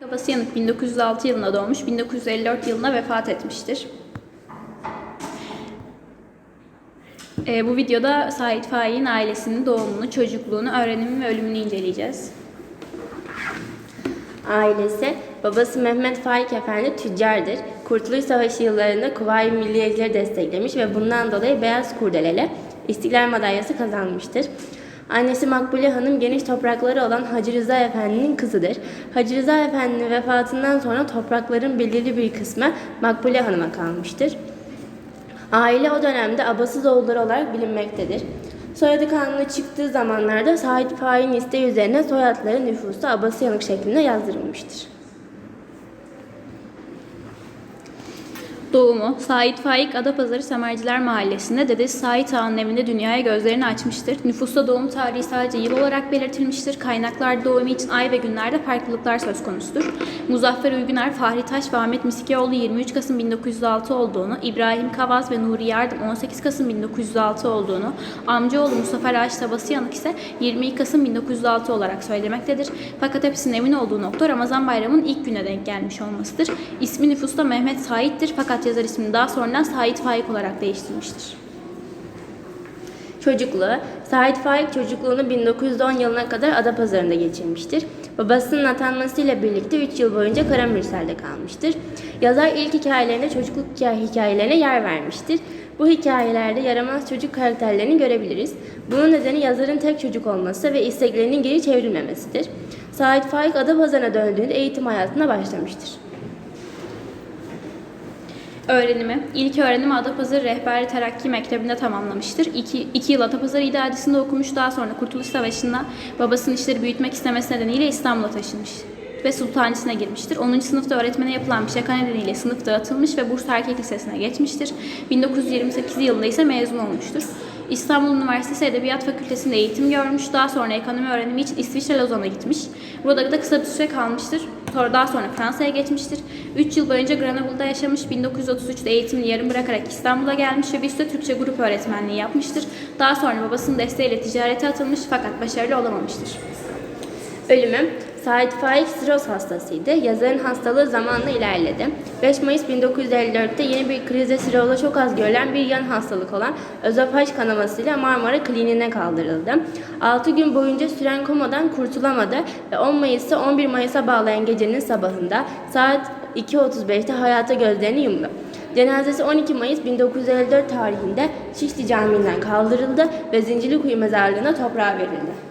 Babası Yanık 1906 yılında doğmuş, 1954 yılında vefat etmiştir. Ee, bu videoda Sait Faik'in ailesinin doğumunu, çocukluğunu, öğrenimi ve ölümünü inceleyeceğiz. Ailesi, babası Mehmet Faik Efendi tüccardır. Kurtuluş Savaşı yıllarında Kuvayi Milliyecileri desteklemiş ve bundan dolayı Beyaz Kurdele'le İstiklal Madalyası kazanmıştır. Annesi Makbule Hanım geniş toprakları olan Hacı Rıza Efendi'nin kızıdır. Hacı Rıza Efendi'nin vefatından sonra toprakların belirli bir kısmı Makbule Hanım'a kalmıştır. Aile o dönemde abasız oğulları olarak bilinmektedir. Soyadı kanunu çıktığı zamanlarda Sait Faik'in isteği üzerine soyadları nüfusta abası yanık şeklinde yazdırılmıştır. Doğumu, Sait Faik Adapazarı Semerciler Mahallesi'nde dedesi Sait Ağa'nın evinde dünyaya gözlerini açmıştır. Nüfusta doğum tarihi sadece yıl olarak belirtilmiştir. Kaynaklar doğumu için ay ve günlerde farklılıklar söz konusudur. Muzaffer Uygüner, Fahri Taş ve Ahmet Misikioğlu 23 Kasım 1906 olduğunu, İbrahim Kavaz ve Nuri Yardım 18 Kasım 1906 olduğunu, amcaoğlu Mustafa Raşit Abasıyanık ise 22 Kasım 1906 olarak söylemektedir. Fakat hepsinin emin olduğu nokta Ramazan bayramının ilk güne denk gelmiş olmasıdır. İsmi nüfusta Mehmet Sait'tir fakat yazar ismini daha sonradan Sait Faik olarak değiştirmiştir. Çocukluğu, Sait Faik çocukluğunu 1910 yılına kadar Adapazarı'nda geçirmiştir. Babasının atanmasıyla birlikte 3 yıl boyunca Karamürsel'de kalmıştır. Yazar ilk hikayelerinde çocukluk hikaye- hikayelerine yer vermiştir. Bu hikayelerde yaramaz çocuk karakterlerini görebiliriz. Bunun nedeni yazarın tek çocuk olması ve isteklerinin geri çevrilmemesidir. Sait Faik Adapazarı'na döndüğünde eğitim hayatına başlamıştır. Öğrenimi, ilk öğrenimi Adapazarı Rehberli Terakki Mektebi'nde tamamlamıştır. İki, iki yıl Adapazarı İdaresi'nde okumuş, daha sonra Kurtuluş Savaşı'nda babasının işleri büyütmek istemesi nedeniyle İstanbul'a taşınmış ve Sultanisi'ne girmiştir. 10. sınıfta öğretmene yapılan bir şaka nedeniyle sınıf dağıtılmış ve Bursa Erkek Lisesi'ne geçmiştir. 1928 yılında ise mezun olmuştur. İstanbul Üniversitesi Edebiyat Fakültesi'nde eğitim görmüş. Daha sonra ekonomi öğrenimi için İsviçre Lozan'a gitmiş. Burada da kısa bir süre kalmıştır. Sonra daha sonra Fransa'ya geçmiştir. 3 yıl boyunca Grenoble'da yaşamış. 1933'te eğitimini yarım bırakarak İstanbul'a gelmiş ve bir süre Türkçe grup öğretmenliği yapmıştır. Daha sonra babasının desteğiyle ticarete atılmış fakat başarılı olamamıştır. Ölümü Sait Faik siroz hastasıydı. Yazarın hastalığı zamanla ilerledi. 5 Mayıs 1954'te yeni bir krizde sirozla çok az görülen bir yan hastalık olan özofaj kanamasıyla Marmara Kliniğine kaldırıldı. 6 gün boyunca süren komadan kurtulamadı ve 10 Mayıs'ta 11 Mayıs'a bağlayan gecenin sabahında saat 2.35'te hayata gözlerini yumdu. Cenazesi 12 Mayıs 1954 tarihinde Şişli Camii'nden kaldırıldı ve Zincirlikuyu Mezarlığı'na toprağa verildi.